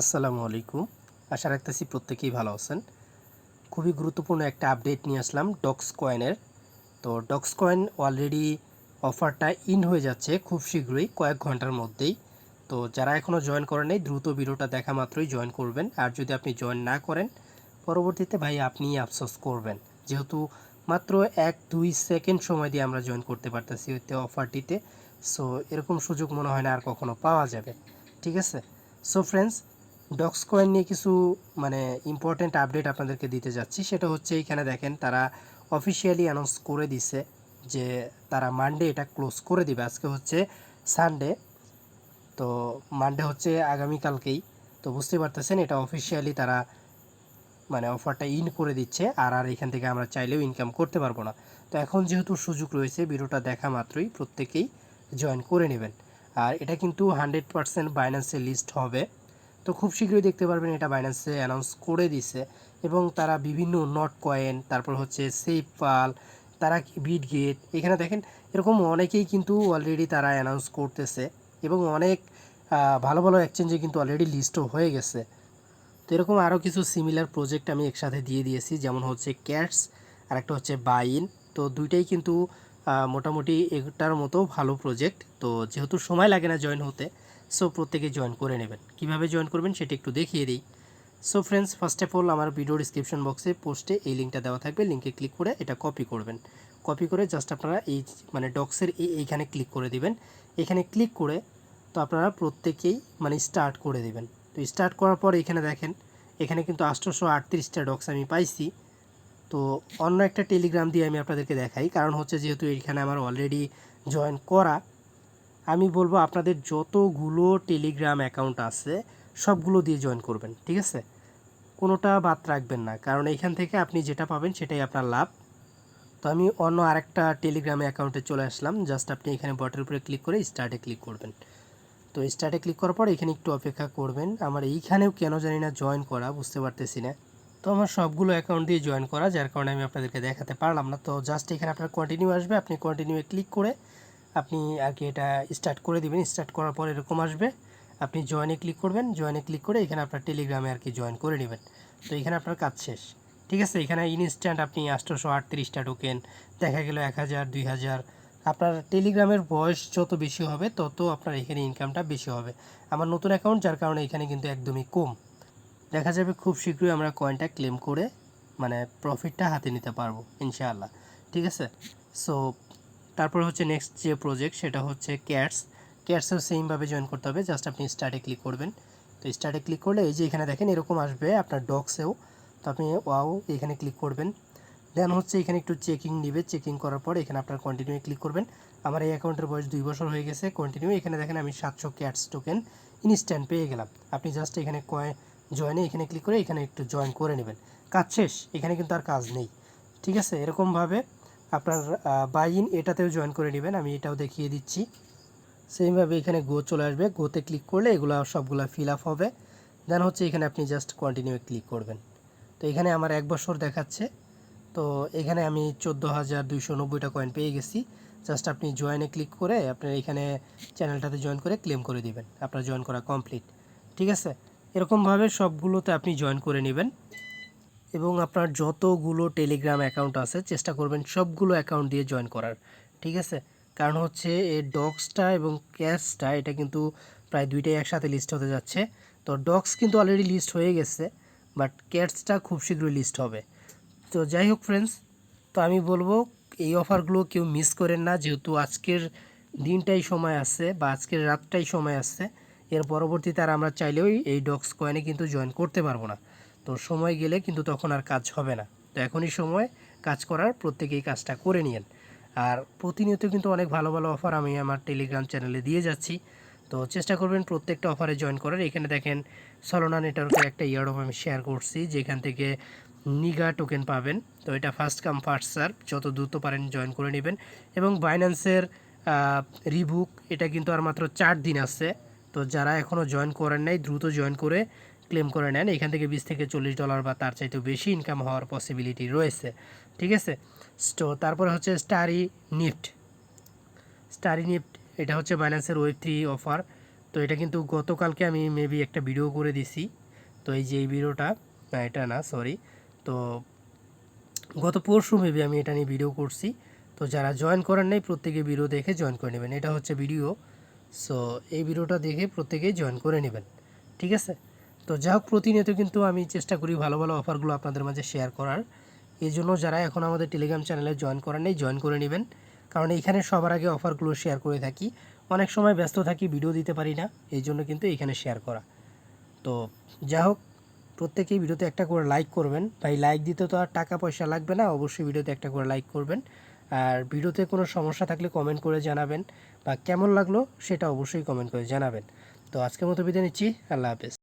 আসসালামু আলাইকুম। আশা রাখতেছি প্রত্যেকেই ভালো আছেন। খুবই গুরুত্বপূর্ণ একটা আপডেট নিয়ে আসলাম ডক্স কয়েনের তো ডক্স কয়েন অলরেডি অফারটা ইন হয়ে যাচ্ছে খুব শীঘ্রই, কয়েক ঘণ্টার মধ্যেই। তো যারা এখনও জয়েন করেন নাই, দ্রুত ভিডিওটা দেখা মাত্রই জয়েন করবেন। আর যদি আপনি জয়েন না করেন, পরবর্তীতে ভাই আপনি আফসোস করবেন। যেহেতু মাত্র এক দুই সেকেন্ড সময় দিয়ে আমরা জয়েন করতে পারতেছি ওইতে অফারটিতে সো এরকম সুযোগ মনে হয় না আর কখনো পাওয়া যাবে। ঠিক আছে? সো ফ্রেন্ডস ডক্স কয়েন নিয়ে কিছু মানে ইম্পর্ট্যান্ট আপডেট আপনাদেরকে দিতে যাচ্ছি। সেটা হচ্ছে এইখানে দেখেন, তারা অফিসিয়ালি অ্যানাউন্স করে দিছে যে তারা মানডে এটা ক্লোজ করে দিবে। আজকে হচ্ছে সানডে তো মানডে হচ্ছে আগামীকালকেই। তো বুঝতে পারতেছেন, এটা অফিসিয়ালি তারা মানে অফারটা ইন করে দিচ্ছে, আর আর এখান থেকে আমরা চাইলেও ইনকাম করতে পারব না। তো এখন যেহেতু সুযোগ রয়েছে, ভিডিওটা দেখা মাত্রই, প্রত্যেকেই জয়েন করে নেবেন। আর এটা কিন্তু হান্ড্রেড পারসেন্ট বাইন্যান্সে লিস্ট হবে। তো খুব শীঘ্রই দেখতে পারবেন এটা বাইন্যান্সে অ্যানাউন্স করে দিছে এবং তারা বিভিন্ন নট কয়েন তারপর হচ্ছে সেফ পাল তারা বিট গেট এখানে দেখেন এরকম অনেকেই কিন্তু অলরেডি তারা অ্যানাউন্স করতেছে এবং অনেক ভালো ভালো এক্সচেঞ্জে কিন্তু অলরেডি লিস্টও হয়ে গেছে। তো এরকম আরও কিছু সিমিলার প্রজেক্ট আমি একসাথে দিয়ে দিয়েছি, যেমন হচ্ছে ক্যাটস আর একটা হচ্ছে বাইন তো দুইটাই কিন্তু মোটামুটি এটার মতো ভালো প্রজেক্ট তো যেহেতু সময় লাগে না জয়েন হতে সো প্রত্যেকে জয়েন করে নেবেন। কীভাবে জয়েন করবেন সেটা একটু দেখিয়ে দিই। So friends first of all আমার ভিডিও ডিসক্রিপশন বক্সে পোস্টে এই লিঙ্কটা দেওয়া থাকবে। লিঙ্কে ক্লিক করে এটা কপি করবেন। কপি করে জাস্ট আপনারা এই মানে ডক্সের এই এইখানে ক্লিক করে দিবেন। এখানে ক্লিক করে তো আপনারা প্রত্যেকেই মানে স্টার্ট করে দিবেন। তো স্টার্ট করার পর এখানে দেখেন, এখানে কিন্তু আষ্টশো আটত্রিশটা ডক্স আমি পাইছি। তো অন্য একটা টেলিগ্রাম দিয়ে আমি আপনাদেরকে দেখাই। কারণ হচ্ছে যেহেতু এইখানে আমার অলরেডি জয়েন করা, আমি বলব আপনাদের যতগুলো টেলিগ্রাম অ্যাকাউন্ট আছে, সবগুলো দিয়ে জয়েন করবেন, ঠিক আছে? কোনোটা বাদ রাখবেন না, কারণ এইখান থেকে আপনি যেটা পাবেন সেটাই আপনার লাভ। তো আমি অন্য আরেকটা টেলিগ্রামে অ্যাকাউন্টে চলে আসলাম জাস্ট আপনি এখানে বটের উপরে ক্লিক করে স্টার্টে ক্লিক করবেন। তো স্টার্টে ক্লিক করার পর এখানে একটু অপেক্ষা করবেন, আমার এইখানেও কেন জানি না জয়েন করা, বুঝতে পারতেছি না। তো আমার সবগুলো অ্যাকাউন্ট দিয়ে জয়েন করা, যার কারণে আমি আপনাদেরকে দেখাতে পারলাম না। তো জাস্ট এখানে আপনার কন্টিনিউ আসবে, আপনি কন্টিনিউয়ে ক্লিক করে আপনি আর কি এটা স্টার্ট করে দিবেন। স্টার্ট করার পর এরকম আসবে, আপনি জয়েনে ক্লিক করবেন জয়েনে ক্লিক করে এখানে আপনার টেলিগ্রামে আর কি জয়েন করে নেবেন। তো এখানে আপনার কাজ শেষ। ঠিক আছে, এখানে ইনস্ট্যান্ট আপনি আটশোশো আটত্রিশটা টোকেন দেখা গেল এক হাজার, দুই হাজার। আপনার টেলিগ্রামের বয়স যত বেশি হবে, তত আপনার এখানে ইনকামটা বেশি হবে। আমার নতুন অ্যাকাউন্ট যার কারণে এখানে কিন্তু একদমই কম। দেখা যাবে খুব শীঘ্রই আমরা কয়েনটা ক্লেম করে মানে প্রফিটটা হাতে নিতে পারব, ইনশাআল্লাহ। ঠিক আছে? সো তারপর হচ্ছে নেক্সট যে প্রজেক্ট সেটা হচ্ছে ক্যাটস ক্যাটসেও সেমভাবে জয়েন করতে হবে জাস্ট আপনি স্টার্টে ক্লিক করবেন। তো স্টার্টে ক্লিক করলে এই যে এখানে দেখেন এরকম আসবে আপনার ডক্সেও তো আপনি ওয়াও এখানে ক্লিক করবেন। দেন হচ্ছে এখানে একটু চেকিং নিবে চেকিং করার পর এখানে আপনার কন্টিনিউ ক্লিক করবেন। আমার এই অ্যাকাউন্টের বয়স দুই বছর হয়ে গেছে কন্টিনিউ এখানে দেখেন আমি সাতশো ক্যাটস টোকেন ইনস্ট্যান্ট পেয়ে গেলাম। আপনি জাস্ট এখানে কয় জয়েনে এখানে ক্লিক করে এখানে একটু জয়েন করে নেবেন। কাজ শেষ, এখানে কিন্তু আর কাজ নেই। ঠিক আছে? এরকমভাবে আপনার বাই ইন এটাতেও জয়েন করে নেবেন। আমি এটাও দেখিয়ে দিচ্ছি। সেইভাবে এখানে গো চলে আসবে। গোতে ক্লিক করলে এগুলো সবগুলো ফিল আপ হবে। দেন হচ্ছে এখানে আপনি জাস্ট কন্টিনিউ ক্লিক করবেন। তো এখানে আমার এক বছর দেখাচ্ছে। তো এখানে আমি চোদ্দ হাজার দুইশো নব্বইটা কয়েন পেয়ে গেছি। জাস্ট আপনি জয়েনে ক্লিক করে আপনার এখানে চ্যানেলটাতে জয়েন করে ক্লেম করে দিবেন। আপনার জয়েন করা কমপ্লিট ঠিক আছে? এরকমভাবে সবগুলোতে আপনি জয়েন করে নেবেন এবং আপনার যতগুলো টেলিগ্রাম অ্যাকাউন্ট আছে, চেষ্টা করবেন সবগুলো অ্যাকাউন্ট দিয়ে জয়েন করার, ঠিক আছে? কারণ হচ্ছে এই ডক্সটা এবং ক্যাশটা এটা কিন্তু প্রায় দুইটাই একসাথে লিস্ট হতে যাচ্ছে। তো ডক্স কিন্তু অলরেডি লিস্ট হয়ে গেছে বাট ক্যাটসটা খুব শীঘ্রই লিস্ট হবে। তো যাই হোক ফ্রেন্ডস তো আমি বলব এই অফারগুলো কেউ মিস করেন না, যেহেতু আজকের দিনটাই সময় আছে বা আজকের রাতটাই সময় আছে। এর পরবর্তীতে আর আমরা চাইলেও এই ডক্স কয়েনে কিন্তু জয়েন করতে পারব না। তো সময় গেলে কিন্তু তখন আর কাজ হবে না। তো এখনই সময় কাজ করার প্রত্যেকেই কাজটা করে নিয়েন। আর প্রতিনিয়ত কিন্তু অনেক ভালো ভালো অফার আমি আমার টেলিগ্রাম চ্যানেলে দিয়ে যাচ্ছি। তো চেষ্টা করবেন প্রত্যেকটা অফারে জয়েন করার। এখানে দেখেন সলোনা নেটওয়ার্কের একটা ইয়ারডপ আমি শেয়ার করছি, যেখান থেকে নিগা টোকেন পাবেন। তো এটা ফার্স্ট কাম ফার্স্ট সার্ভ যত দ্রুত পারেন জয়েন করে নেবেন। এবং বাইন্যান্সের রিবুক এটা কিন্তু আর মাত্র চার দিন আছে। তো যারা এখনও জয়েন করেন নাই, দ্রুত জয়েন করে ক্লেম করে নেন। এখান থেকে বিশ থেকে চল্লিশ ডলার বা তার চাইতেও বেশি ইনকাম হওয়ার পসিবিলিটি রয়েছে। ঠিক আছে? তো তারপরে হচ্ছে স্টারি নিফট স্টারি নিফট এটা হচ্ছে বাইন্যান্সের ওয়েব থ্রি অফার তো এটা কিন্তু গতকালকে আমি মেবি একটা ভিডিও করে দিছি। তো এই যে এই ভিডিওটা না, এটা না সরি তো গত পরশু মেবি আমি এটা নিয়ে ভিডিও করছি। তো যারা জয়েন করেন নাই, প্রত্যেকে ভিডিও দেখে জয়েন করে নেবেন। এটা হচ্ছে ভিডিও সো এই ভিডিওটা দেখে প্রত্যেকেই জয়েন করে নেবেন। ঠিক আছে? তো যা হোক, প্রতিনিয়ত কিন্তু আমি চেষ্টা করি ভালো ভালো অফারগুলো আপনাদের মাঝে শেয়ার করার। এই জন্য যারা এখন আমাদের টেলিগ্রাম চ্যানেলে জয়েন করেন নেই জয়েন করে নেবেন। কারণ এইখানে সবার আগে অফারগুলো শেয়ার করে থাকি। অনেক সময় ব্যস্ত থাকি ভিডিও দিতে পারি না। এই জন্য কিন্তু এখানে শেয়ার করা। তো যা হোক, প্রত্যেকেই ভিডিওতে একটা করে লাইক করবেন। ভাই লাইক দিতে তো আর টাকা পয়সা লাগবে না। অবশ্যই ভিডিওতে একটা করে লাইক করবেন। আর ভিডিওতে কোনো সমস্যা থাকলে কমেন্ট করে জানাবেন বা কেমন লাগল সেটা অবশ্যই কমেন্ট করে জানাবেন। তো আজকের মতো বিদায় নিচ্ছি, আল্লাহ হাফেজ।